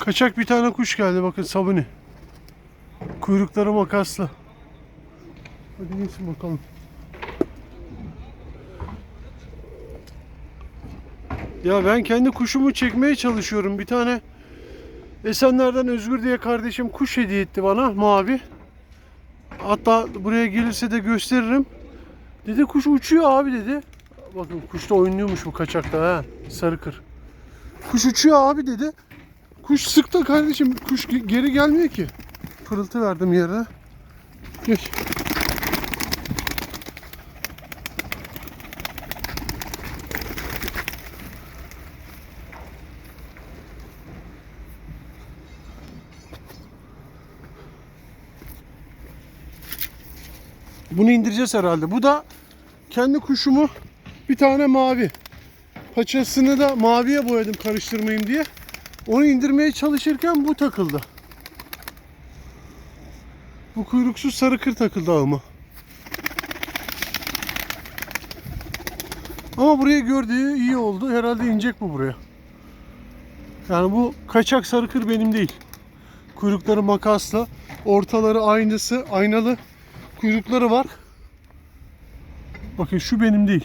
Kaçak bir tane kuş geldi bakın sabuni. Kuyrukları makaslı. Hadi geçin bakalım. Ya ben kendi kuşumu çekmeye çalışıyorum. Bir tane Esenler'den Özgür diye kardeşim kuş hediye etti bana mavi. Hatta buraya gelirse de gösteririm. Dedi kuş uçuyor abi dedi. Bakın kuş da oynuyormuş bu kaçakta ha. Sarı kır. Kuş uçuyor abi dedi. Kuş sıktı kardeşim. Kuş ge- geri gelmiyor ki. Pırıltı verdim yere. Geç. Bunu indireceğiz herhalde. Bu da kendi kuşumu bir tane mavi. Paçasını da maviye boyadım karıştırmayayım diye. Onu indirmeye çalışırken bu takıldı. Bu kuyruksuz sarı kır takıldı ağıma. Ama buraya gördüğü iyi oldu. Herhalde inecek bu buraya. Yani bu kaçak sarı kır benim değil. Kuyrukları makasla. Ortaları aynısı, aynalı kuyrukları var. Bakın şu benim değil.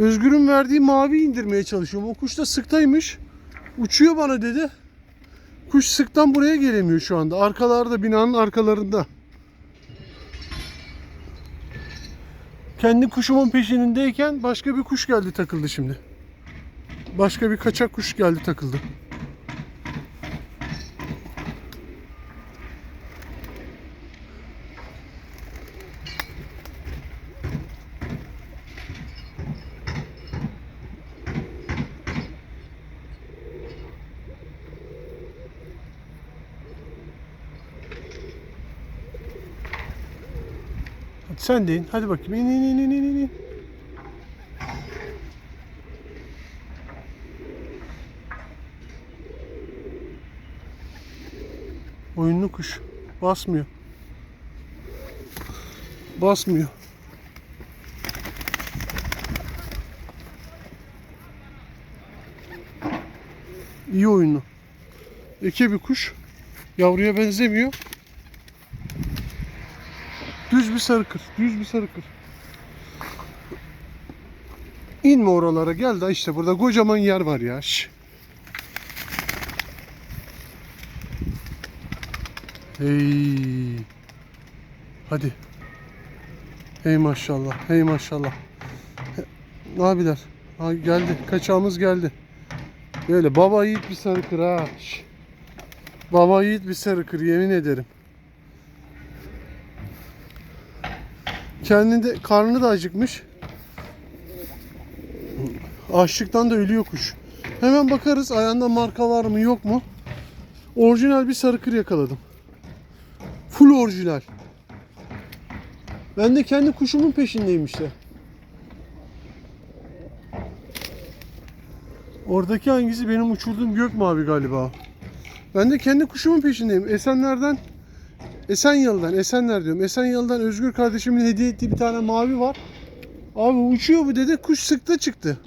Özgür'ün verdiği mavi indirmeye çalışıyorum. O kuş da sıktaymış. Uçuyor bana dedi. Kuş sıktan buraya gelemiyor şu anda. Arkalarda binanın arkalarında. Kendi kuşumun peşindeyken başka bir kuş geldi takıldı şimdi. Başka bir kaçak kuş geldi takıldı. Sen de in. Hadi bakayım. İn in in in in in. Oyunlu kuş. Basmıyor. Basmıyor. İyi oyunlu. Eke bir kuş. Yavruya benzemiyor. Düz bir sarı kır. Düz bir sarı kır. İnme oralara gel de işte burada kocaman yer var ya. Şş. Hey. Hadi. Hey maşallah. Hey maşallah. Ne abiler? Ha, geldi. Kaçağımız geldi. Böyle baba yiğit bir sarı kır ha. Şş. Baba yiğit bir sarı kır yemin ederim. Kendinde karnı da acıkmış. Açlıktan da ölüyor kuş. Hemen bakarız ayağında marka var mı yok mu? Orijinal bir sarı kır yakaladım. Full orijinal. Ben de kendi kuşumun peşindeyim işte. Oradaki hangisi benim uçurduğum gök mavi galiba. Ben de kendi kuşumun peşindeyim. Esenler'den Esenyalı'dan, Esenler diyorum. Esenyalı'dan Özgür kardeşimin hediye ettiği bir tane mavi var. Abi uçuyor bu dedi. Kuş sıktı çıktı.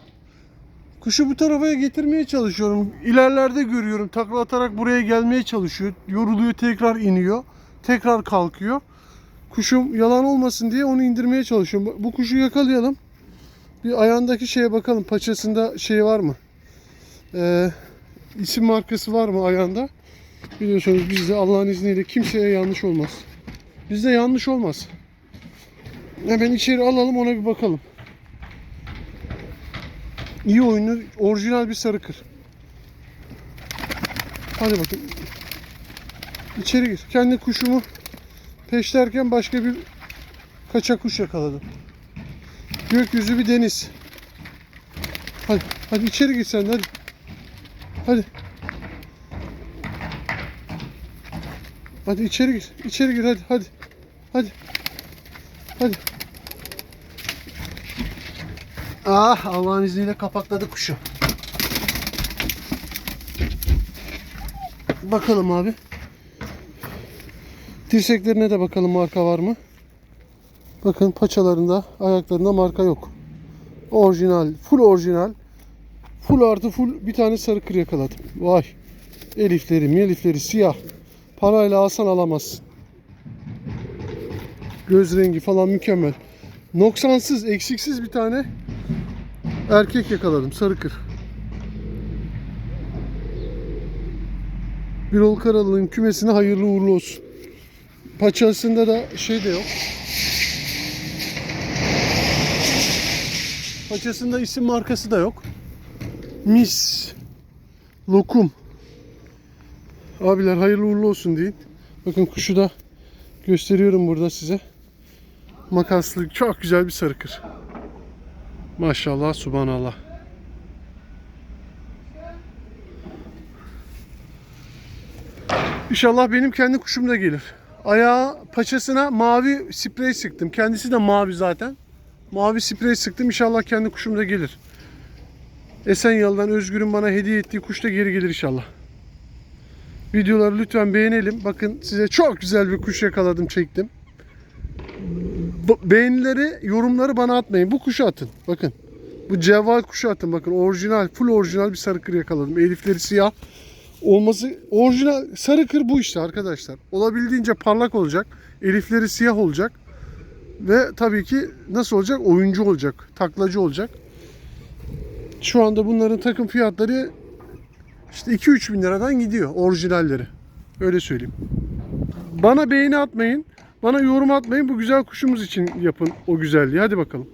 Kuşu bu tarafa getirmeye çalışıyorum. İlerlerde görüyorum. Takla atarak buraya gelmeye çalışıyor. Yoruluyor tekrar iniyor. Tekrar kalkıyor. Kuşum yalan olmasın diye onu indirmeye çalışıyorum. Bu kuşu yakalayalım. Bir ayağındaki şeye bakalım. Paçasında şey var mı? Ee, isim markası var mı ayağında? Biliyorsunuz bizde Allah'ın izniyle kimseye yanlış olmaz. Bizde yanlış olmaz. Hemen içeri alalım ona bir bakalım. İyi oyunu, orijinal bir sarı kır. Hadi bakayım. İçeri gir. Kendi kuşumu peşlerken başka bir kaçak kuş yakaladım. Gökyüzü bir deniz. Hadi, hadi içeri gir sen hadi. Hadi. Hadi içeri gir. İçeri gir hadi hadi. Hadi. Hadi. Ah Allah'ın izniyle kapakladı kuşu. Bakalım abi. Dirseklerine de bakalım marka var mı? Bakın paçalarında, ayaklarında marka yok. Orijinal, full orijinal. Full artı full bir tane sarı kır yakaladım. Vay. Elifleri, elifleri siyah. Parayla alsan alamazsın. Göz rengi falan mükemmel. Noksansız, eksiksiz bir tane erkek yakaladım. Sarı kır. Birol Karalı'nın kümesine hayırlı uğurlu olsun. Paçasında da şey de yok. Paçasında isim markası da yok. Mis. Lokum. Abiler hayırlı uğurlu olsun deyin. Bakın kuşu da gösteriyorum burada size. Makaslı çok güzel bir sarı kır. Maşallah subhanallah. İnşallah benim kendi kuşum da gelir. Ayağı paçasına mavi sprey sıktım. Kendisi de mavi zaten. Mavi sprey sıktım. İnşallah kendi kuşum da gelir. Esenyal'dan Özgür'ün bana hediye ettiği kuş da geri gelir inşallah. Videoları lütfen beğenelim. Bakın size çok güzel bir kuş yakaladım çektim. Beğenileri, yorumları bana atmayın. Bu kuşu atın. Bakın. Bu cevval kuşu atın. Bakın orijinal, full orijinal bir sarı kır yakaladım. Elifleri siyah. Olması orijinal sarı kır bu işte arkadaşlar. Olabildiğince parlak olacak. Elifleri siyah olacak. Ve tabii ki nasıl olacak? Oyuncu olacak. Taklacı olacak. Şu anda bunların takım fiyatları işte 2-3 bin liradan gidiyor orijinalleri. Öyle söyleyeyim. Bana beğeni atmayın. Bana yorum atmayın. Bu güzel kuşumuz için yapın o güzelliği. Hadi bakalım.